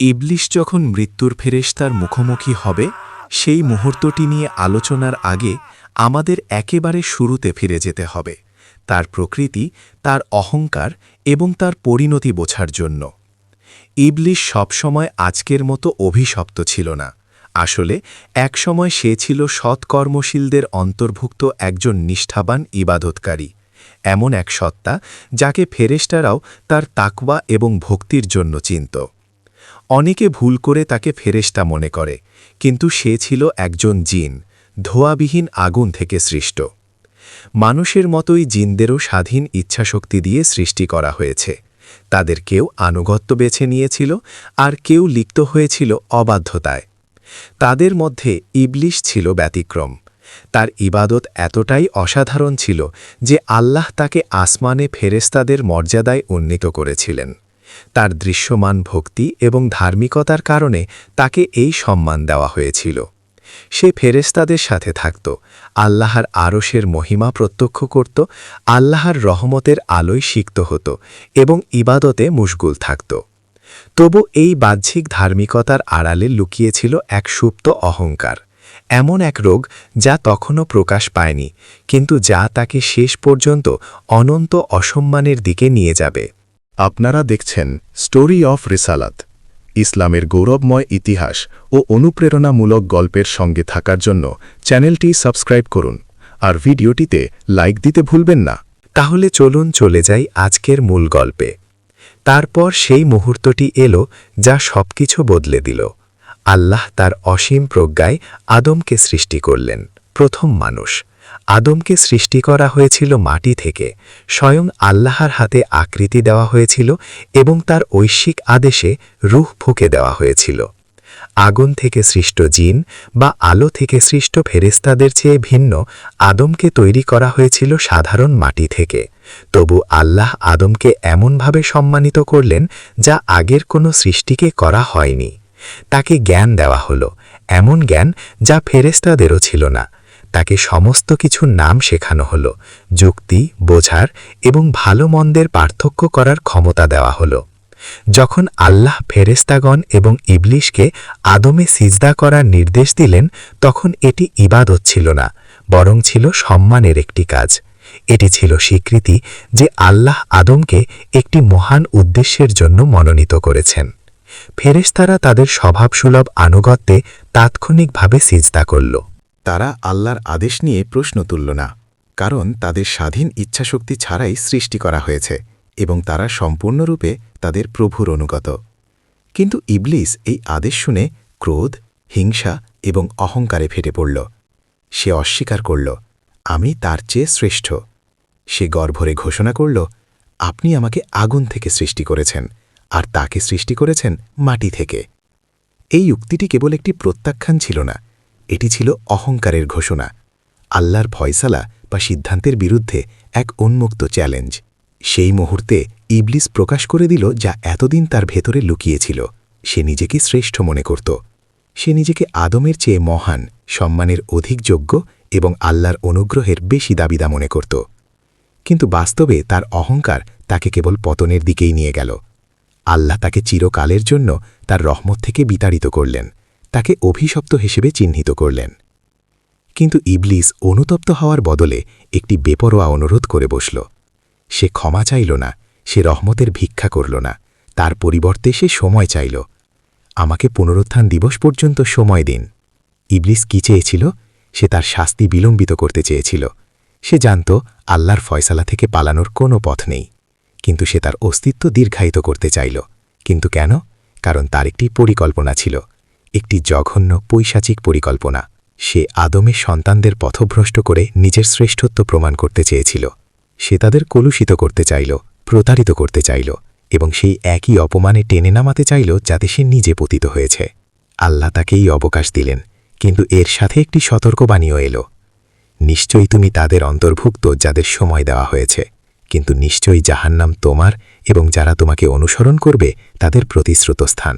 ইবলিশ যখন মৃত্যুর ফেরেশতার মুখোমুখি হবে, সেই মুহূর্তটি নিয়ে আলোচনার আগে আমাদের একেবারে শুরুতে ফিরে যেতে হবে, তার প্রকৃতি, তার অহংকার এবং তার পরিণতি বোঝার জন্য। ইবলিশ সবসময় আজকের মতো অভিশপ্ত ছিল না। আসলে, একসময় সে ছিল সৎকর্মশীলদের অন্তর্ভুক্ত একজন নিষ্ঠাবান ইবাদতকারী, এমন এক সত্তা যাকে ফেরেশতারাও তার তাকওয়া এবং ভক্তির জন্য চিনত। অনেকে ভুল করে তাকে ফেরেশতা মনে করে, কিন্তু সে ছিল একজন জিন, ধোয়াবিহীন আগুন থেকে সৃষ্ট। মানুষের মতোই জিনদেরও স্বাধীন ইচ্ছাশক্তি দিয়ে সৃষ্টি করা হয়েছে। তাদের কেউ আনুগত্য বেছে নিয়েছিল, আর কেউ লিপ্ত হয়েছিল অবাধ্যতায়। তাদের মধ্যে ইবলিশ ছিল ব্যতিক্রম। তার ইবাদত এতটাই অসাধারণ ছিল যে আল্লাহ তাকে আসমানে ফেরেস্তাদের মর্যাদায় উন্নীত করেছিলেন। তার দৃশ্যমান ভক্তি এবং ধার্মিকতার কারণে তাকে এই সম্মান দেওয়া হয়েছিল। সে ফেরেস্তাদের সাথে থাকত, আল্লাহর আরশের মহিমা প্রত্যক্ষ করত, আল্লাহর রহমতের আলোয় সিক্ত হতো এবং ইবাদতে মুশগুল থাকত। তবু এই বাহ্যিক ধার্মিকতার আড়ালে লুকিয়েছিল এক সুপ্ত অহংকার, এমন এক রোগ যা তখনও প্রকাশ পায়নি, কিন্তু যা তাকে শেষ পর্যন্ত অনন্ত অসম্মানের দিকে নিয়ে যাবে। আপনারা দেখছেন স্টোরি অফ রিসালাত, ইসলামের গৌরবময় ইতিহাস ও অনুপ্রেরণামূলক গল্পের সঙ্গে থাকার জন্য চ্যানেলটি সাবস্ক্রাইব করুন আর ভিডিওটিতে লাইক দিতে ভুলবেন না। তাহলে চলুন চলে যাই আজকের মূল গল্পে। তারপর সেই মুহূর্তটি এলো যা সবকিছু বদলে দিল। আল্লাহ তার অসীম প্রজ্ঞায় আদমকে সৃষ্টি করলেন, প্রথম মানুষ। আদমকে সৃষ্টি করা হয়েছিল মাটি থেকে, স্বয়ং আল্লাহর হাতে আকৃতি দেওয়া হয়েছিল এবং তার ঐশ্বিক আদেশে রুহ ফুঁকে দেওয়া হয়েছিল। আগুন থেকে সৃষ্ট জিন বা আলো থেকে সৃষ্ট ফেরেস্তাদের চেয়ে ভিন্ন আদমকে তৈরি করা হয়েছিল সাধারণ মাটি থেকে। তবু আল্লাহ আদমকে এমনভাবে সম্মানিত করলেন যা আগের কোনো সৃষ্টিকে করা হয়নি। তাকে জ্ঞান দেওয়া হলো, এমন জ্ঞান যা ফেরেস্তাদেরও ছিল না। তাকে সমস্ত কিছুর নাম শেখানো হলো, যুক্তি, বোঝার এবং ভালো মন্দের পার্থক্য করার ক্ষমতা দেওয়া হলো। যখন আল্লাহ ফেরেস্তাগণ এবং ইবলিশকে আদমে সিজদা করার নির্দেশ দিলেন, তখন এটি ইবাদত ছিল না, বরং ছিল সম্মানের একটি কাজ। এটি ছিল স্বীকৃতি যে আল্লাহ আদমকে একটি মহান উদ্দেশ্যের জন্য মনোনীত করেছেন। ফেরেশতারা তাদের স্বভাবসুলভ আনুগত্যে তাৎক্ষণিকভাবে সিজদা করল। তারা আল্লাহর আদেশ নিয়ে প্রশ্ন তুলল না, কারণ তাদের স্বাধীন ইচ্ছাশক্তি ছাড়াই সৃষ্টি করা হয়েছে এবং তারা সম্পূর্ণরূপে তাদের প্রভুর অনুগত। কিন্তু ইবলিস এই আদেশ শুনে ক্রোধ, হিংসা এবং অহংকারে ফেটে পড়ল। সে অস্বীকার করল, আমি তার চেয়ে শ্রেষ্ঠ। সে গর্ভরে ঘোষণা করল, আপনি আমাকে আগুন থেকে সৃষ্টি করেছেন, আর তাকে সৃষ্টি করেছেন মাটি থেকে। এই উক্তিটি কেবল একটি প্রত্যাখ্যান ছিল না এটি ছিল অহংকারের ঘোষণা, আল্লাহর ফয়সালা বা সিদ্ধান্তের বিরুদ্ধে এক উন্মুক্ত চ্যালেঞ্জ। সেই মুহূর্তে ইবলিস প্রকাশ করে দিল যা এতদিন তার ভেতরে লুকিয়েছিল, সে নিজেকে শ্রেষ্ঠ মনে করত। সে নিজেকে আদমের চেয়ে মহান, সম্মানের অধিক যোগ্য এবং আল্লাহর অনুগ্রহের বেশি দাবিদা মনে করত। কিন্তু বাস্তবে তার অহংকার তাকে কেবল পতনের দিকেই নিয়ে গেল। আল্লাহ তাকে চিরকালের জন্য তার রহমত থেকে বিতাড়িত করলেন। তাকে অভিশপ্ত হিসেবে চিহ্নিত করলেন। কিন্তু ইবলিস অনুতপ্ত হওয়ার বদলে একটি বেপরোয়া অনুরোধ করে বসল। সে ক্ষমা চাইল না, সে রহমতের ভিক্ষা করল না, তার পরিবর্তে সে সময় চাইল। আমাকে পুনরুত্থান দিবস পর্যন্ত সময় দিন। ইবলিস কি চেয়েছিল? সে তার শাস্তি বিলম্বিত করতে চেয়েছিল। সে জানত আল্লাহর ফয়সালা থেকে পালানোর কোনো পথ নেই। কিন্তু সে তার অস্তিত্ব দীর্ঘায়িত করতে চাইল। কিন্তু কেন? কারণ তার একটি পরিকল্পনা ছিল। একটি জঘন্য পৈশাচিক পরিকল্পনা। সে আদমের সন্তানদের পথভ্রষ্ট করে নিজের শ্রেষ্ঠত্ব প্রমাণ করতে চেয়েছিল। সে তাদের কলুষিত করতে চাইল, প্রতারিত করতে চাইল এবং সেই একই অপমানে টেনে নামাতে চাইল যাতে সে নিজে পতিত হয়েছে। আল্লাহ তাকে এই অবকাশ দিলেন, কিন্তু এর সাথে একটি সতর্কবাণীও এলো। নিশ্চয়ই তুমি তাদের অন্তর্ভুক্ত যাদের সময় দেওয়া হয়েছে, কিন্তু নিশ্চয়ই জাহান্নাম তোমার এবং যারা তোমাকে অনুসরণ করবে তাদের প্রতিশ্রুত স্থান।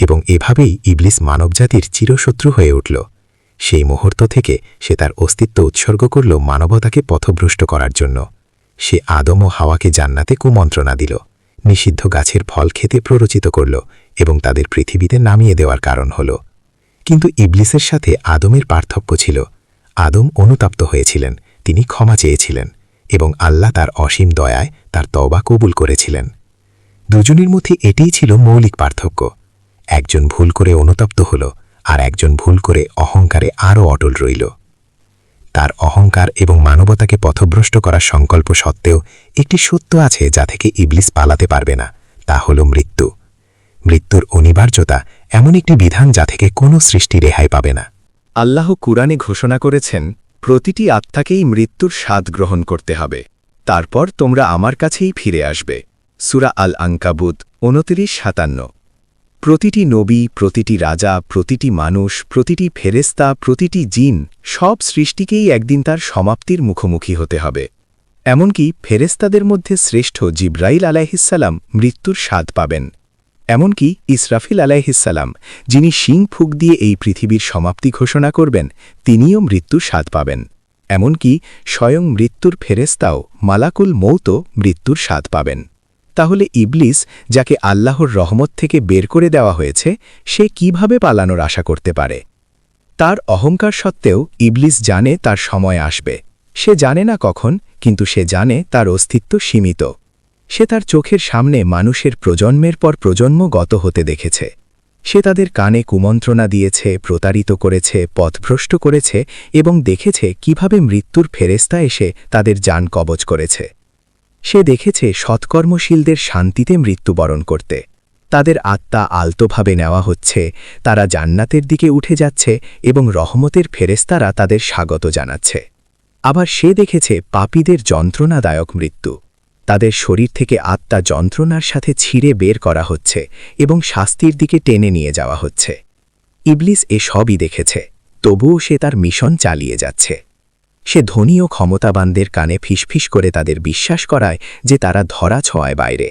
এবং এভাবেই ইবলিস মানবজাতির চিরশত্রু হয়ে উঠল। সেই মুহূর্ত থেকে সে তার অস্তিত্ব উৎসর্গ করল মানবতাকে পথভ্রষ্ট করার জন্য। সে আদম ও হাওয়াকে জান্নাতে কুমন্ত্রণা দিল। নিষিদ্ধ গাছের ফল খেতে প্ররোচিত করল এবং তাদের পৃথিবীতে নামিয়ে দেওয়ার কারণ হল। কিন্তু ইবলিসের সাথে আদমের পার্থক্য ছিল। আদম অনুতপ্ত হয়েছিলেন, তিনি ক্ষমা চেয়েছিলেন এবং আল্লাহ তার অসীম দয়ায় তার তবা কবুল করেছিলেন। দুজনের মধ্যে এটিই ছিল মৌলিক পার্থক্য। একজন ভুল করে অনুতপ্ত হল আর একজন ভুল করে অহংকারে আরও অটল রইল। তার অহংকার এবং মানবতাকে পথভ্রষ্ট করার সংকল্প সত্ত্বেও একটি সত্য আছে যা থেকে ইবলিস পালাতে পারবে না, তা হল মৃত্যু। মৃত্যুর অনিবার্যতা এমন একটি বিধান যা থেকে কোনো সৃষ্টি রেহাই পাবে না। আল্লাহ কুরআনে ঘোষণা করেছেন, প্রতিটি আত্মাকেই মৃত্যুর স্বাদ গ্রহণ করতে হবে। তারপর তোমরা আমার কাছেই ফিরে আসবে। সুরা আল আঙ্কাবুত উনতিরিশ সাতান্ন। প্রতিটি নবী, প্রতিটি রাজা, প্রতিটি মানুষ, প্রতিটি ফেরেস্তা প্রতিটি জিন, সব সৃষ্টিকেই একদিন তার সমাপ্তির মুখোমুখি হতে হবে। এমনকি ফেরেস্তাদের মধ্যে শ্রেষ্ঠ জিব্রাইল আলাইহিসাল্লাম মৃত্যুর স্বাদ পাবেন। এমনকি ইসরাফিল আলাইহিসাল্লাম যিনি শিং ফুক দিয়ে এই পৃথিবীর সমাপ্তি ঘোষণা করবেন, তিনিও মৃত্যুর স্বাদ পাবেন। এমনকি স্বয়ং মৃত্যুর ফেরেস্তাও মালাকুল মৌত মৃত্যুর স্বাদ পাবেন। তাহলে ইবলিস, যাকে আল্লাহর রহমত থেকে বের করে দেওয়া হয়েছে, সে কীভাবে পালানোর আশা করতে পারে? তার অহংকার সত্ত্বেও ইবলিস জানে তার সময় আসবে। সে জানে না কখন, কিন্তু সে জানে তার অস্তিত্ব সীমিত। সে তার চোখের সামনে মানুষের প্রজন্মের পর প্রজন্ম গত হতে দেখেছে। সে তাদের কানে কুমন্ত্রণা দিয়েছে, প্রতারিত করেছে, পথভ্রষ্ট করেছে এবং দেখেছে কীভাবে মৃত্যুর ফেরেস্তা এসে তাদের যান কবচ করেছে। সে দেখেছে সৎকর্মশীলদের শান্তিতে মৃত্যুবরণ করতে। তাদের আত্মা আলতোভাবে নেওয়া হচ্ছে, তারা জান্নাতের দিকে উঠে যাচ্ছে এবং রহমতের ফেরেস্তারা তাদের স্বাগত জানাচ্ছে। আবার সে দেখেছে পাপীদের যন্ত্রণাদায়ক মৃত্যু। তাদের শরীর থেকে আত্মা যন্ত্রণার সাথে ছিঁড়ে বের করা হচ্ছে এবং শাস্তির দিকে টেনে নিয়ে যাওয়া হচ্ছে। ইবলিস এ সবই দেখেছে, তবুও সে তার মিশন চালিয়ে যাচ্ছে। সে ধনী ও ক্ষমতাবানদের কানে ফিসফিস করে তাদের বিশ্বাস করায় যে তারা ধরা ছোঁয়ায় বাইরে।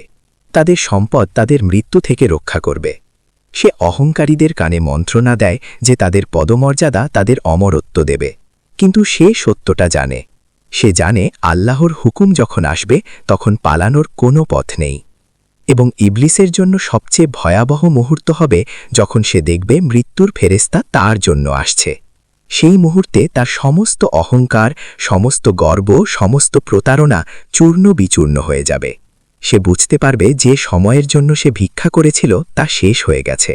তাদের সম্পদ তাদের মৃত্যু থেকে রক্ষা করবে। সে অহংকারীদের কানে মন্ত্রণা দেয় যে তাদের পদমর্যাদা তাদের অমরত্ব দেবে। কিন্তু সে সত্যটা জানে। সে জানে আল্লাহর হুকুম যখন আসবে, তখন পালানোর কোনো পথ নেই। এবং ইবলিসের জন্য সবচেয়ে ভয়াবহ মুহূর্ত হবে যখন সে দেখবে মৃত্যুর ফেরেস্তা তার জন্য আসছে। সেই মুহূর্তে তার সমস্ত অহংকার, সমস্ত গর্ব, সমস্ত প্রতারণা চূর্ণ বিচূর্ণ হয়ে যাবে। সে বুঝতে পারবে যে সময়ের জন্য সে ভিক্ষা করেছিল তা শেষ হয়ে গেছে।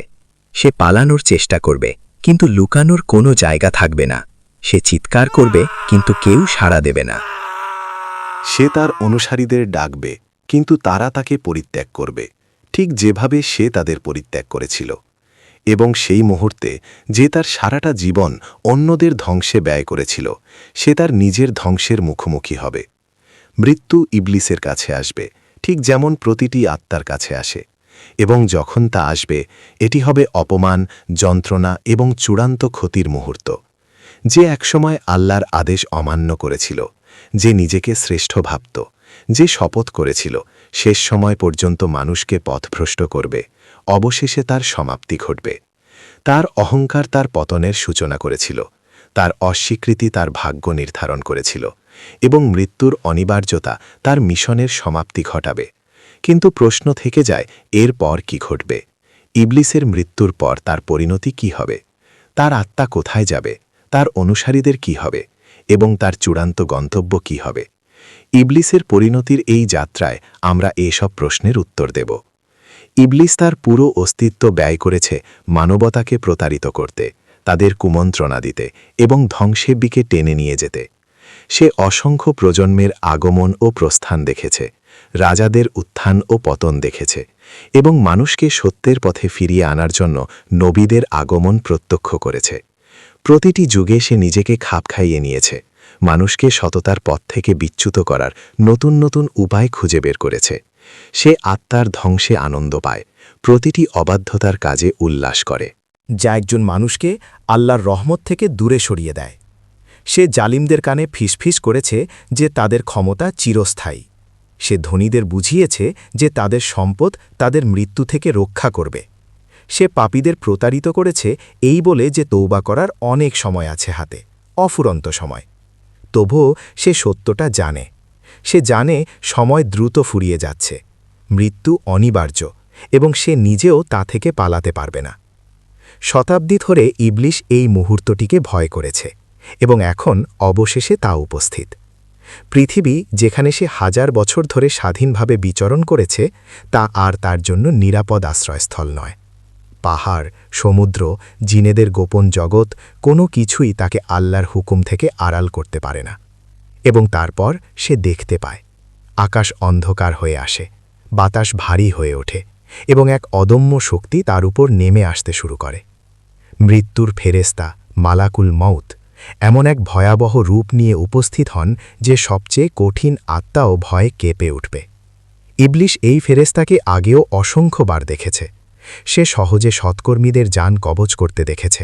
সে পালানোর চেষ্টা করবে, কিন্তু লুকানোর কোনো জায়গা থাকবে না। সে চিৎকার করবে, কিন্তু কেউ সাড়া দেবে না। সে তার অনুসারীদের ডাকবে, কিন্তু তারা তাকে পরিত্যাগ করবে। ঠিক যেভাবে সে তাদের পরিত্যাগ করেছিল। এবং সেই মুহূর্তে যে তার সারাটা জীবন অন্যদের ধ্বংসে ব্যয় করেছিল, সে তার নিজের ধ্বংসের মুখোমুখি হবে। মৃত্যু ইবলিসের কাছে আসবে, ঠিক যেমন প্রতিটি আত্মার কাছে আসে, এবং যখন তা আসবে, এটি হবে অপমান, যন্ত্রণা এবং চূড়ান্ত ক্ষতির মুহূর্ত। যে একসময় আল্লাহর আদেশ অমান্য করেছিল, যে নিজেকে শ্রেষ্ঠ ভাবত, যে শপথ করেছিল শেষ সময় পর্যন্ত মানুষকে পথভ্রষ্ট করবে। অবশেষে তার সমাপ্তি ঘটবে। তার অহংকার তার পতনের সূচনা করেছিল। তার অস্বীকৃতি তার ভাগ্য নির্ধারণ করেছিল এবং মৃত্যুর অনিবার্যতা তার মিশনের সমাপ্তি ঘটাবে। কিন্তু প্রশ্ন থেকে যায়, এর পর কি ঘটবে? ইবলিসের মৃত্যুর পর তার পরিণতি কি হবে? তার আত্মা কোথায় যাবে? তার অনুসারীদের কি হবে? এবং তার চূড়ান্ত গন্তব্য কি হবে? ইবলিসের পরিণতির এই যাত্রায় আমরা এসব প্রশ্নের উত্তর দেব। ইবলিস তার পুরো অস্তিত্ব ব্যয় করেছে মানবতাকে প্রতারিত করতে, তাদের কুমন্ত্রণা দিতে এবং ধ্বংসের দিকে টেনে নিয়ে যেতে। সে অসংখ্য প্রজন্মের আগমন ও প্রস্থান দেখেছে, রাজাদের উত্থান ও পতন দেখেছে এবং মানুষকে সত্যের পথে ফিরিয়ে আনার জন্য নবীদের আগমন প্রত্যক্ষ করেছে। প্রতিটি যুগে সে নিজেকে খাপ খাইয়ে নিয়েছে। মানুষকে সততার পথ থেকে বিচ্যুত করার নতুন নতুন উপায় খুঁজে বের করেছে। সে আত্মার ধ্বংসে আনন্দ পায়, প্রতিটি অবাধ্যতার কাজে উল্লাস করে। যা একজন মানুষকে আল্লাহর রহমত থেকে দূরে সরিয়ে দেয়। সে জালিমদের কানে ফিসফিস করেছে যে তাদের ক্ষমতা চিরস্থায়ী। সে ধনীদের বুঝিয়েছে যে তাদের সম্পদ তাদের মৃত্যু থেকে রক্ষা করবে। সে পাপীদের প্রতারিত করেছে এই বলে যে তৌবা করার অনেক সময় আছে হাতে, অফুরন্ত সময়। তবুও সে সত্যটা জানে। সে জানে সময় দ্রুত ফুরিয়ে যাচ্ছে। মৃত্যু অনিবার্য এবং সে নিজেও তা থেকে পালাতে পারবে না। শতাব্দী ধরে ইবলিশ এই মুহূর্তটিকে ভয় করেছে এবং এখন অবশেষে তা উপস্থিত। পৃথিবী যেখানে সে হাজার বছর ধরে স্বাধীনভাবে বিচরণ করেছে, তা আর তার জন্য নিরাপদ আশ্রয়স্থল নয়। পাহাড়, সমুদ্র, জিনেদের গোপন জগৎ, কোনো কিছুই তাকে আল্লাহর হুকুম থেকে আড়াল করতে পারে না। এবং তারপর সে দেখতে পায়, আকাশ অন্ধকার হয়ে আসে, বাতাস ভারী হয়ে ওঠে, এবং এক অদম্য শক্তি তার উপর নেমে আসতে শুরু করে। মৃত্যুর ফেরেস্তা মালাকুল মৌত এমন এক ভয়াবহ রূপ নিয়ে উপস্থিত হন যে সবচেয়ে কঠিন আত্মাও ভয়ে কেঁপে উঠবে। ইবলিশ এই ফেরেস্তাকে আগেও অসংখ্যবার দেখেছে সে সহজে সৎকর্মীদের যান কবচ করতে দেখেছে।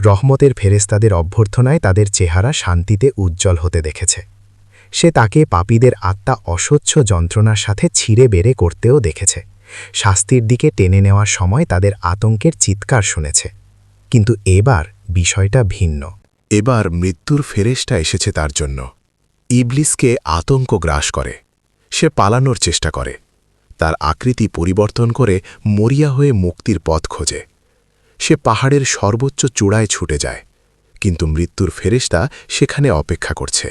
রহমতের ফেরেস্তাদের অভ্যর্থনায় তাদের চেহারা শান্তিতে উজ্জ্বল হতে দেখেছে। সে তাকে পাপীদের আত্মা অস্বচ্ছ যন্ত্রণার সাথে ছিঁড়ে বেড়ে করতেও দেখেছে। শাস্তির দিকে টেনে নেওয়ার সময় তাদের আতঙ্কের চিৎকার শুনেছে। কিন্তু এবার বিষয়টা ভিন্ন। এবার মৃত্যুর ফেরেশটা এসেছে তার জন্য। ইবলিসকে আতঙ্ক গ্রাস করে। সে পালানোর চেষ্টা করে। তার আকৃতি পরিবর্তন করে মরিয়া হয়ে মুক্তির পথ খোঁজে। সে পাহাড়ের সর্বোচ্চ চূড়ায় ছুটে যায়, কিন্তু মৃত্যুর ফেরেশতা সেখানে অপেক্ষা করছে।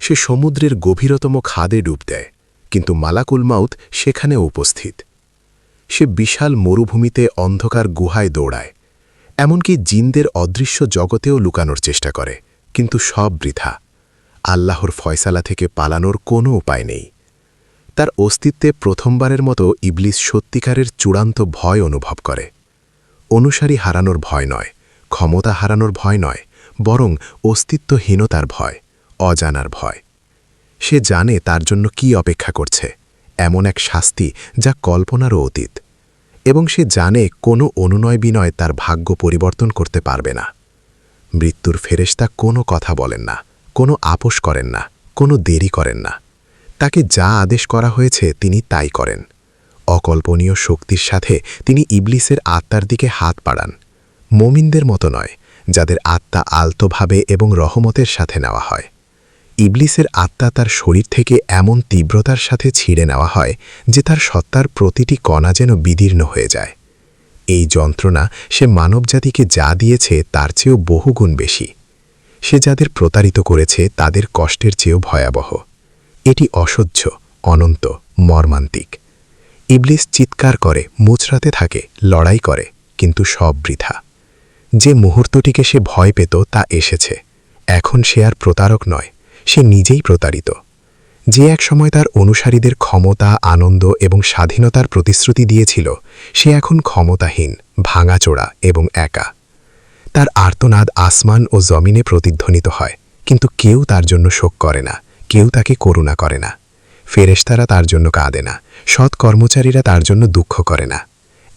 সে সমুদ্রের গভীরতম খাদে ডুব দেয়, কিন্তু মালাকুল মাউত সেখানে উপস্থিত। সে বিশাল মরুভূমিতে অন্ধকার গুহায় দৌড়ায়, এমনকি জিনদের অদৃশ্য জগতেও লুকানোর চেষ্টা করে, কিন্তু সব বৃথা। আল্লাহর ফয়সালা থেকে পালানোর কোনো উপায় নেই। তার অস্তিত্বে প্রথমবারের মতো ইবলিস সত্যিকারের চূড়ান্ত ভয় অনুভব করে। অনুসারী হারানোর ভয় নয়, ক্ষমতা হারানোর ভয় নয়, বরং অস্তিত্বহীনতার ভয়, অজানার ভয়। সে জানে তার জন্য কি অপেক্ষা করছে, এমন এক শাস্তি যা কল্পনারও অতীত, এবং সে জানে কোনো অনুনয় বিনয় তার ভাগ্য পরিবর্তন করতে পারবে না। মৃত্যুর ফেরেশতা কোনো কথা বলেন না, কোনো আপোষ করেন না, কোনো দেরি করেন না। তাকে যা আদেশ করা হয়েছে তিনি তাই করেন। অকল্পনীয় শক্তির সাথে তিনি ইবলিসের আত্মার দিকে হাত বাড়ান। মোমিনদের মতো নয়, যাদের আত্মা আলতোভাবে এবং রহমতের সাথে নেওয়া হয়। ইবলিসের আত্মা তার শরীর থেকে এমন তীব্রতার সাথে ছিঁড়ে নেওয়া হয় যে তার সত্তার প্রতিটি কণা যেন বিদীর্ণ হয়ে যায়। এই যন্ত্রণা সে মানবজাতিকে যা দিয়েছে তার চেয়েও বহুগুণ বেশি। সে যাদের প্রতারিত করেছে তাদের কষ্টের চেয়েও ভয়াবহ। এটি অসহ্য, অনন্ত, মর্মান্তিক। ইবলিস চিৎকার করে, মুচড়াতে থাকে, লড়াই করে, কিন্তু সব বৃথা। যে মুহূর্তটিকে সে ভয় পেত, তা এসেছে। এখন সে আর প্রতারক নয়, সে নিজেই প্রতারিত। যে এক সময় তার অনুসারীদের ক্ষমতা, আনন্দ এবং স্বাধীনতার প্রতিশ্রুতি দিয়েছিল, সে এখন ক্ষমতাহীন ভাঙাচোড়া এবং একা। তার আর্তনাদ আসমান ও জমিনে প্রতিধ্বনিত হয়, কিন্তু কেউ তার জন্য শোক করে না। কেউ তাকে করুণা করে না। ফেরেশতারা তার জন্য কাঁদে না। সৎ কর্মচারীরা তার জন্য দুঃখ করে না।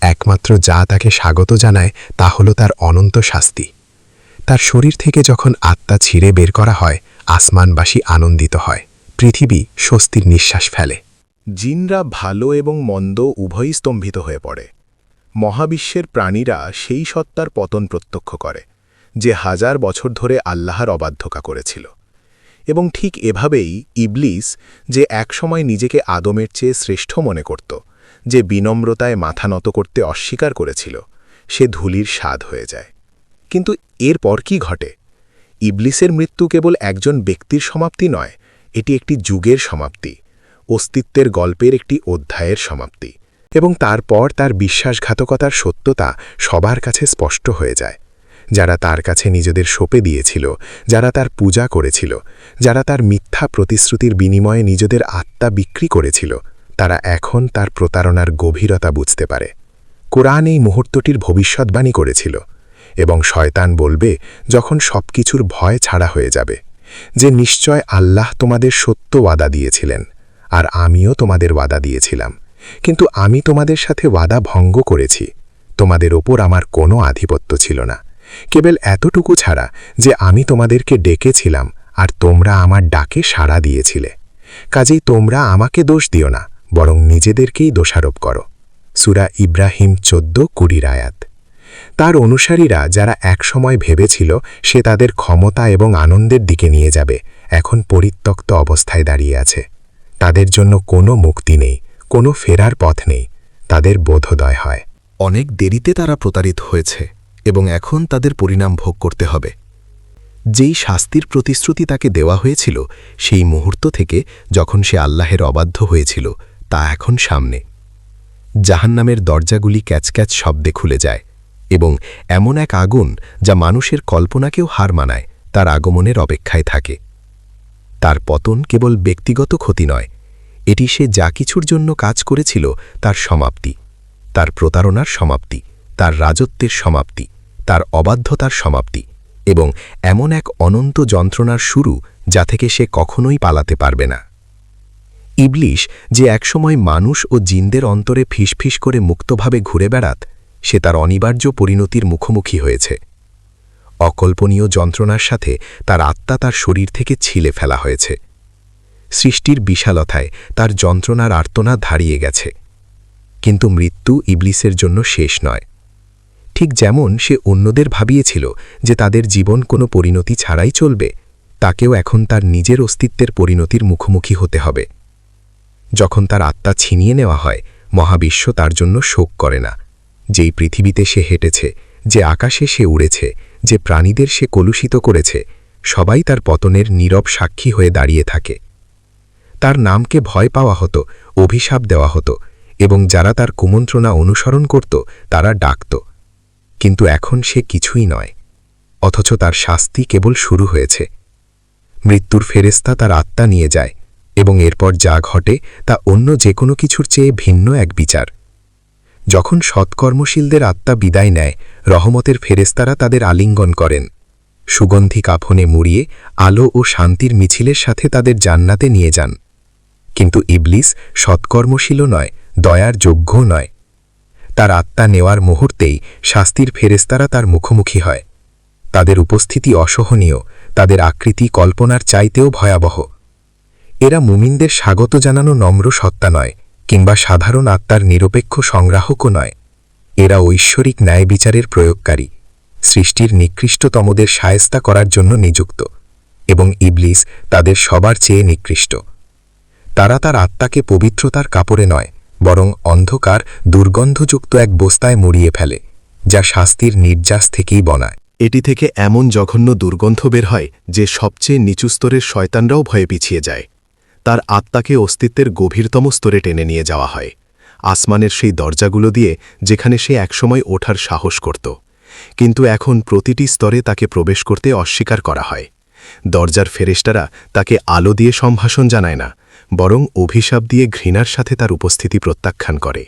একমাত্র যা তাকে স্বাগত জানায়, তা হল তার অনন্ত শাস্তি। তার শরীর থেকে যখন আত্মা ছিঁড়ে বের করা হয়, আসমানবাসী আনন্দিত হয়। পৃথিবী স্বস্তির নিঃশ্বাস ফেলে। জিনরা ভালো এবং মন্দ উভয়ই স্তম্ভিত হয়ে পড়ে। মহাবিশ্বের প্রাণীরা সেই সত্তার পতন প্রত্যক্ষ করে, যে হাজার বছর ধরে আল্লাহর অবাধ্যকা করেছিল। এবং ঠিক এভাবেই ইবলিস যে একসময় নিজেকে আদমের চেয়ে শ্রেষ্ঠ মনে করত, যে বিনম্রতায় মাথা নত করতে অস্বীকার করেছিল, সে ধুলির স্বাদ হয়ে যায়। কিন্তু এরপর কি ঘটে? ইবলিসের মৃত্যু কেবল একজন ব্যক্তির সমাপ্তি নয়, এটি একটি যুগের সমাপ্তি, অস্তিত্বের গল্পের একটি অধ্যায়ের সমাপ্তি, এবং তারপর তার বিশ্বাসঘাতকতার সত্যতা সবার কাছে স্পষ্ট হয়ে যায়। যারা তার কাছে নিজেদের সোপে দিয়েছিল, যারা তার পূজা করেছিল, যারা তার মিথ্যা প্রতিশ্রুতির বিনিময়ে নিজেদের আত্মা বিক্রি করেছিল, তারা এখন তার প্রতারণার গভীরতা বুঝতে পারে। কোরআন এই মুহূর্তটির ভবিষ্যৎবাণী করেছিল এবং শয়তান বলবে, যখন সবকিছুর ভয় ছাড়া হয়ে যাবে, যে নিশ্চয় আল্লাহ তোমাদের সত্য ওয়াদা দিয়েছিলেন, আর আমিও তোমাদের ওয়াদা দিয়েছিলাম। কিন্তু আমি তোমাদের সাথে ওয়াদা ভঙ্গ করেছি, তোমাদের ওপর আমার কোনো আধিপত্য ছিল না। কেবল এতটুকু ছাড়া যে আমি তোমাদেরকে ডেকেছিলাম আর তোমরা আমার ডাকে সাড়া দিয়েছিলে। কাজেই তোমরা আমাকে দোষ দিও না, বরং নিজেদেরকেই দোষারোপ করো। সুরা ইব্রাহিম চোদ্দ, কুড়ির আয়াত। তার অনুসারীরা যারা একসময় ভেবেছিল সে তাদের ক্ষমতা এবং আনন্দের দিকে নিয়ে যাবে, এখন পরিত্যক্ত অবস্থায় দাঁড়িয়ে আছে। তাদের জন্য কোনো মুক্তি নেই, কোনো ফেরার পথ নেই, তাদের বোধোদয় হয়। অনেক দেরিতে তারা প্রতারিত হয়েছে। এবং এখন তাদের পরিণাম ভোগ করতে হবে। যেই শাস্তির প্রতিশ্রুতি তাকে দেওয়া হয়েছিল, সেই মুহূর্ত থেকে যখন সে আল্লাহের অবাধ্য হয়েছিল, তা এখন সামনে। জাহান্নামের দরজাগুলি ক্যাচক্যাচ শব্দে খুলে যায় এবং এমন এক আগুন যা মানুষের কল্পনাকেও হার মানায়, তার আগমনের অপেক্ষায় থাকে। তার পতন কেবল ব্যক্তিগত ক্ষতি নয়, এটি সে যা কিছুর জন্য কাজ করেছিল তার সমাপ্তি, তার প্রতারণার সমাপ্তি, তার রাজত্বের সমাপ্তি। তার অবাধ্যতার সমাপ্তি এবং এমন এক অনন্ত যন্ত্রণার শুরু যা থেকে সে কখনোই পালাতে পারবে না। ইবলিশ যে একসময় মানুষ ও জিনদের অন্তরে ফিসফিস করে মুক্তভাবে ঘুরে বেড়াত, সে তার অনিবার্য পরিণতির মুখোমুখি হয়েছে। অকল্পনীয় যন্ত্রণার সাথে তার আত্মা তার শরীর থেকে ছিলে ফেলা হয়েছে। সৃষ্টির বিশালতায় তার যন্ত্রণার আর্তনা ধারিয়ে গেছে। কিন্তু মৃত্যু ইবলিসের জন্য শেষ নয়। ঠিক যেমন সে অন্যদের ভাবিয়েছিল যে তাদের জীবন কোনো পরিণতি ছাড়াই চলবে, তাকেও এখন তার নিজের অস্তিত্বের পরিণতির মুখোমুখি হতে হবে। যখন তার আত্মা ছিনিয়ে নেওয়া হয়, মহাবিশ্ব তার জন্য শোক করে না। যেই পৃথিবীতে সে হেঁটেছে, যে আকাশে সে উড়েছে, যে প্রাণীদের সে কলুষিত করেছে, সবাই তার পতনের নীরব সাক্ষী হয়ে দাঁড়িয়ে থাকে। তার নামকে ভয় পাওয়া হতো, অভিশাপ দেওয়া হতো, এবং যারা তার কুমন্ত্রণা অনুসরণ করত, তারা ডাকত। কিন্তু এখন সে কিছুই নয়, অথচ তার শাস্তি কেবল শুরু হয়েছে। মৃত্যুর ফেরেস্তা তার আত্মা নিয়ে যায় এবং এরপর যা ঘটে তা অন্য যে কোনো কিছুর চেয়ে ভিন্ন এক বিচার। যখন সৎকর্মশীলদের আত্মা বিদায় নেয়, রহমতের ফেরেস্তারা তাদের আলিঙ্গন করেন। সুগন্ধি কাফনে মুড়িয়ে আলো ও শান্তির মিছিলের সাথে তাদের জান্নাতে নিয়ে যান। কিন্তু ইবলিস সৎকর্মশীলও নয়, দয়ার যোগ্য নয়। তার আত্মা নেওয়ার মুহূর্তেই শাস্তির ফেরেস্তারা তার মুখোমুখি হয়। তাদের উপস্থিতি অসহনীয়, তাদের আকৃতি কল্পনার চাইতেও ভয়াবহ। এরা মুমিনদের স্বাগত জানানো নম্র সত্তা নয়, কিংবা সাধারণ আত্মার নিরপেক্ষ সংগ্রাহকও নয়। এরা ঐশ্বরিক ন্যায় বিচারের প্রয়োগকারী, সৃষ্টির নিকৃষ্টতমদের সায়স্তা করার জন্য নিযুক্ত, এবং ইবলিস তাদের সবার চেয়ে নিকৃষ্ট। তারা তার আত্মাকে পবিত্রতার কাপড়ে নয় বরং অন্ধকার দুর্গন্ধযুক্ত এক বস্তায় মরিয়ে ফেলে, যা শাস্তির নির্যাস থেকেই বনায়। এটি থেকে এমন জঘন্য দুর্গন্ধ বের হয় যে সবচেয়ে নিচু স্তরের শয়তানরাও ভয়ে পিছিয়ে যায়। তার আত্মাকে অস্তিত্বের গভীরতম স্তরে টেনে নিয়ে যাওয়া হয়। আসমানের সেই দরজাগুলো দিয়ে যেখানে সে একসময় ওঠার সাহস করত। কিন্তু এখন প্রতিটি স্তরে তাকে প্রবেশ করতে অস্বীকার করা হয়। দরজার ফেরেস্টারা তাকে আলো দিয়ে সম্ভাষণ জানায় না বরং অভিশাপ দিয়ে ঘৃণার সাথে তার উপস্থিতি প্রত্যাখ্যান করে।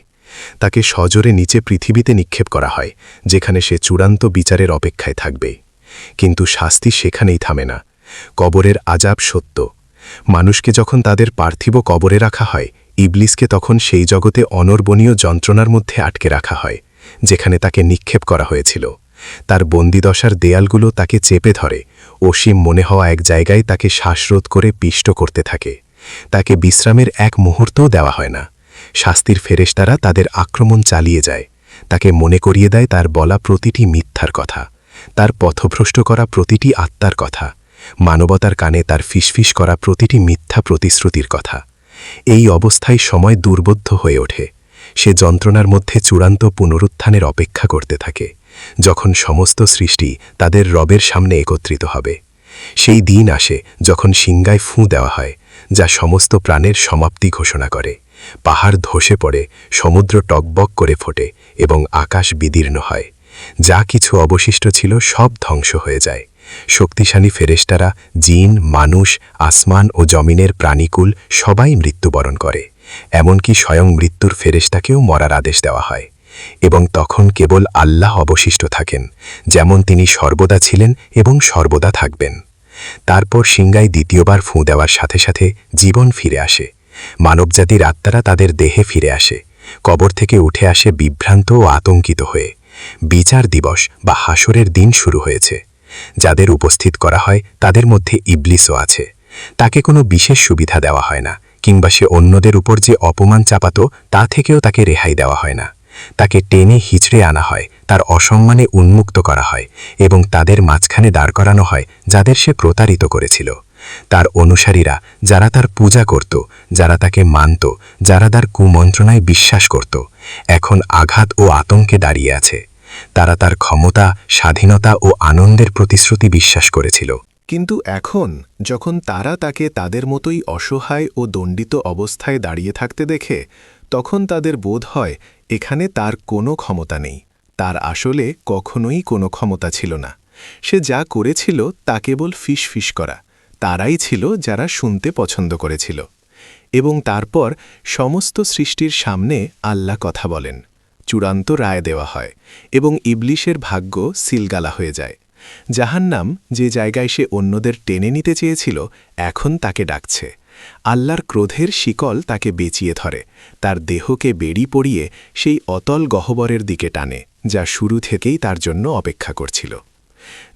তাকে সজোরে নিচে পৃথিবীতে নিক্ষেপ করা হয়, যেখানে সে চূড়ান্ত বিচারের অপেক্ষায় থাকবে। কিন্তু শাস্তি সেখানেই থামে না। কবরের আজাব সত্য। মানুষকে যখন তাদের পার্থিব কবরে রাখা হয়, ইবলিসকে তখন সেই জগতে অনর্বণীয় যন্ত্রণার মধ্যে আটকে রাখা হয়, যেখানে তাকে নিক্ষেপ করা হয়েছিল। তার বন্দিদশার দেয়ালগুলো তাকে চেপে ধরে, অসীম মনে হওয়া এক জায়গায় তাকে শ্বাসরোধ করে পিষ্ট করতে থাকে। তাকে বিশ্রামের এক মুহূর্তও দেওয়া হয় না। শাস্তির ফেরেশতারা তাদের আক্রমণ চালিয়ে যায়। তাকে মনে করিয়ে দেয় তার বলা প্রতিটি মিথ্যার কথা, তার পথভ্রষ্ট করা প্রতিটি আত্মার কথা, মানবতার কানে তার ফিসফিস করা প্রতিটি মিথ্যা প্রতিশ্রুতির কথা। এই অবস্থায় সময় দুর্বোধ্য হয়ে ওঠে। সে যন্ত্রণার মধ্যে চূড়ান্ত পুনরুত্থানের অপেক্ষা করতে থাকে, যখন সমস্ত সৃষ্টি তাদের রবের সামনে একত্রিত হবে। সেই দিন আসে যখন সিংগায় ফুঁ দেওয়া হয় যা সমস্ত প্রাণের সমাপ্তি ঘোষণা করে। পাহাড় ধসে পড়ে, সমুদ্র টকবক করে ফোটে এবং আকাশ বিদীর্ণ হয়। যা কিছু অবশিষ্ট ছিল সব ধ্বংস হয়ে যায়। শক্তিশালী ফেরেস্তারা জিন, মানুষ, আসমান ও জমিনের প্রাণীকুল সবাই মৃত্যুবরণ করে। এমনকি স্বয়ং মৃত্যুর ফেরেস্তাকেও মরার আদেশ দেওয়া হয়। এবং তখন কেবল আল্লাহ অবশিষ্ট থাকেন, যেমন তিনি সর্বদা ছিলেন এবং সর্বদা থাকবেন। তারপর সিংগাই দ্বিতীয়বার ফুঁ দেওয়ার সাথে সাথে জীবন ফিরে আসে। মানবজাতির আত্মারা তাদের দেহে ফিরে আসে। কবর থেকে উঠে আসে বিভ্রান্ত ও আতঙ্কিত হয়ে। বিচার দিবস বা হাসরের দিন শুরু হয়েছে। যাদের উপস্থিত করা হয় তাদের মধ্যে ইবলিসও আছে। তাকে কোনো বিশেষ সুবিধা দেওয়া হয় না, কিংবা সে অন্যদের উপর যে অপমান চাপাত তা থেকেও তাকে রেহাই দেওয়া হয় না। তাকে টেনে হিচড়ে আনা হয়, তার অসম্মানে উন্মুক্ত করা হয় এবং তাদের মাঝখানে দাঁড় করানো হয় যাদের সে প্রতারিত করেছিল। তার অনুসারীরা, যারা তার পূজা করত, যারা তাকে মানত, যারা তার কুমন্ত্রণায় বিশ্বাস করত, এখন আঘাত ও আতঙ্কে দাঁড়িয়ে আছে। তারা তার ক্ষমতা, স্বাধীনতা ও আনন্দের প্রতিশ্রুতি বিশ্বাস করেছিল। কিন্তু এখন, যখন তারা তাকে তাদের মতোই অসহায় ও দণ্ডিত অবস্থায় দাঁড়িয়ে থাকতে দেখে, তখন তাদের বোধ হয় এখানে তার কোনো ক্ষমতা নেই। তার আসলে কখনোই কোনো ক্ষমতা ছিল না। সে যা করেছিল তা কেবল ফিস ফিস করা। তারাই ছিল যারা শুনতে পছন্দ করেছিল। এবং তারপর সমস্ত সৃষ্টির সামনে আল্লাহ কথা বলেন। চূড়ান্ত রায় দেওয়া হয় এবং ইবলিশের ভাগ্য সিলগালা হয়ে যায়। জাহান্নাম যে জায়গায় সে অন্যদের টেনে নিতে চেয়েছিল, এখন তাকে ডাকছে। আল্লাহর ক্রোধের শিকল তাকে বেচিয়ে ধরে, তার দেহকে বেড়ি পড়িয়ে সেই অতল গহ্বরের দিকে টানে, যা শুরু থেকেই তার জন্য অপেক্ষা করছিল।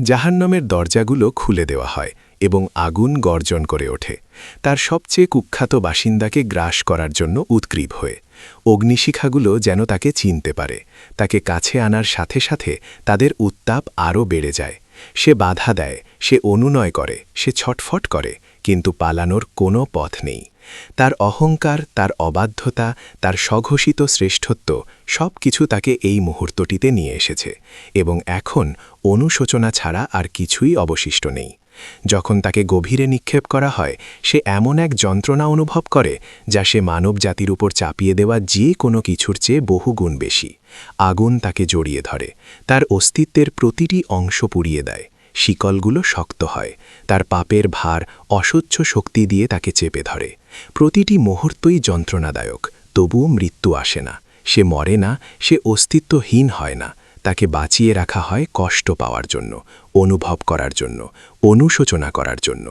জাহান্নামের দরজাগুলো খুলে দেওয়া হয় এবং আগুন গর্জন করে ওঠে। তার সবচেয়ে কুখ্যাত বাসিন্দাকে গ্রাস করার জন্য উৎক্রীব হয়ে, অগ্নিশিখাগুলো যেন তাকে চিনতে পারে, তাকে কাছে আনার সাথে সাথে তাদের উত্তাপ আরও বেড়ে যায়। সে বাধা দেয় সে অনুনয় করে, সে ছটফট করে, কিন্তু পালানোর কোনো পথ নেই। তার অহংকার, তার অবাধ্যতা, তার স্বঘোষিত শ্রেষ্ঠত্ব সব কিছু তাকে এই মুহূর্তটিতে নিয়ে এসেছে এবং এখন অনুশোচনা ছাড়া আর কিছুই অবশিষ্ট নেই। যখন তাকে গভীরে নিক্ষেপ করা হয়, সে এমন এক যন্ত্রণা অনুভব করে যা সে মানব জাতির উপর চাপিয়ে দেওয়া যে কোনো কিছুর চেয়ে বহুগুণ বেশি। আগুন তাকে জড়িয়ে ধরে, তার অস্তিত্বের প্রতিটি অংশ পুড়িয়ে দেয়। শিকলগুলো শক্ত হয়, তার পাপের ভার অসহ্য শক্তি দিয়ে তাকে চেপে ধরে। প্রতিটি মুহূর্তই যন্ত্রণাদায়ক, তবুও মৃত্যু আসে না। সে মরে না, সে অস্তিত্বহীন হয় না। তাকে বাঁচিয়ে রাখা হয় কষ্ট পাওয়ার জন্য, অনুভব করার জন্য, অনুশোচনা করার জন্য।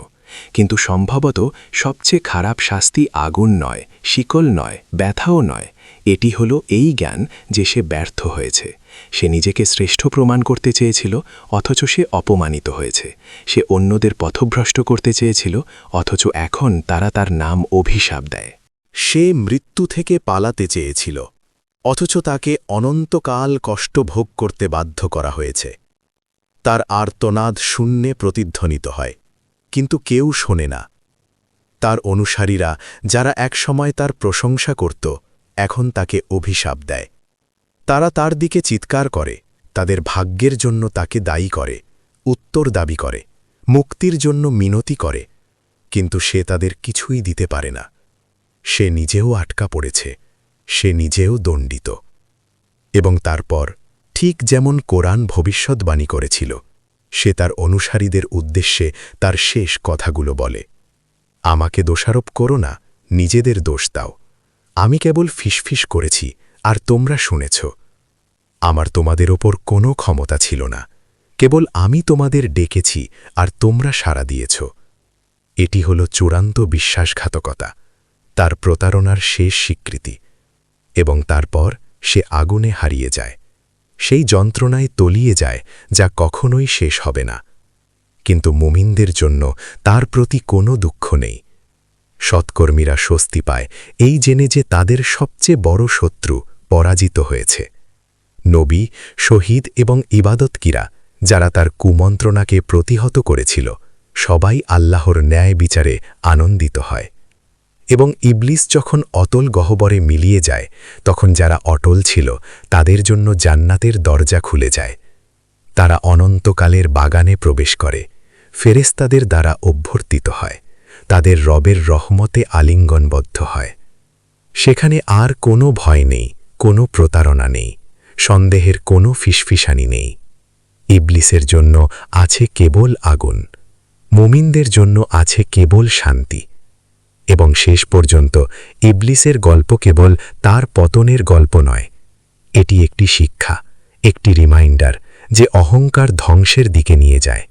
কিন্তু সম্ভবত সবচেয়ে খারাপ শাস্তি আগুন নয়, শিকল নয়, ব্যথাও নয়। এটি হলো এই জ্ঞান যে সে ব্যর্থ হয়েছে। সে নিজেকে শ্রেষ্ঠ প্রমাণ করতে চেয়েছিল, অথচ সে অপমানিত হয়েছে। সে অন্যদের পথভ্রষ্ট করতে চেয়েছিল, অথচ এখন তারা তার নাম অভিশাপ দেয়। সে মৃত্যু থেকে পালাতে চেয়েছিল, অথচ তাকে অনন্তকাল কষ্ট ভোগ করতে বাধ্য করা হয়েছে। তার আর্তনাদ শূন্যে প্রতিধ্বনিত হয়, কিন্তু কেউ শোনে না। তার অনুসারীরা, যারা একসময় তার প্রশংসা করত, এখন তাকে অভিশাপ দেয়। তারা তার দিকে চিৎকার করে, তাদের ভাগ্যের জন্য তাকে দায়ী করে, উত্তর দাবি করে, মুক্তির জন্য মিনতি করে, কিন্তু সে তাদের কিছুই দিতে পারে না। সে নিজেও আটকা পড়েছে, সে নিজেও দণ্ডিত। এবং তারপর, ঠিক যেমন কোরআন ভবিষ্যৎবাণী করেছিল, সে তার অনুসারীদের উদ্দেশ্যে তার শেষ কথাগুলো বলে, আমাকে দোষারোপ করো না, নিজেদের দোষ দাও। আমি কেবল ফিসফিস করেছি আর তোমরা শুনেছ, আমার তোমাদের ওপর কোনো ক্ষমতা ছিল না। কেবল আমি তোমাদের ডেকেছি আর তোমরা সাড়া দিয়েছ। এটি হল চূড়ান্ত বিশ্বাসঘাতকতা, তার প্রতারণার শেষ স্বীকৃতি, এবং তারপর সে আগুনে হারিয়ে যায়। সেই যন্ত্রণায় তলিয়ে যায়, যা কখনোই শেষ হবে না। কিন্তু মুমিনদের জন্য তার প্রতি কোনো দুঃখ নেই। সৎকর্মীরা স্বস্তি পায়। এই জেনে যে তাদের সবচেয়ে বড় শত্রু পরাজিত হয়েছে। নবী, শহীদ এবং ইবাদতকিরা, যারা তার কুমন্ত্রণাকে প্রতিহত করেছিল, সবাই আল্লাহর ন্যায় বিচারে আনন্দিত হয়। এবং ইবলিস যখন অতল গহ্বরে মিলিয়ে যায়, তখন যারা অটল ছিল, তাদের জন্য জান্নাতের দরজা খুলে যায়। তারা অনন্তকালের বাগানে প্রবেশ করে। ফেরেস্তাদের দ্বারা অভ্যর্থিত হয়। তাদের রবের রহমতে আলিঙ্গনবদ্ধ হয়। সেখানে আর কোনো ভয় নেই, কোনো প্রতারণা নেই, সন্দেহের কোনো ফিসফিসানি নেই। ইবলিসের জন্য আছে কেবল আগুন, মুমিনদের জন্য আছে কেবল শান্তি। এবং শেষ পর্যন্ত ইবলিসের গল্প কেবল তার পতনের গল্প নয়, এটি একটি শিক্ষা, একটি রিমাইন্ডার যে অহংকার ধ্বংসের দিকে নিয়ে যায়।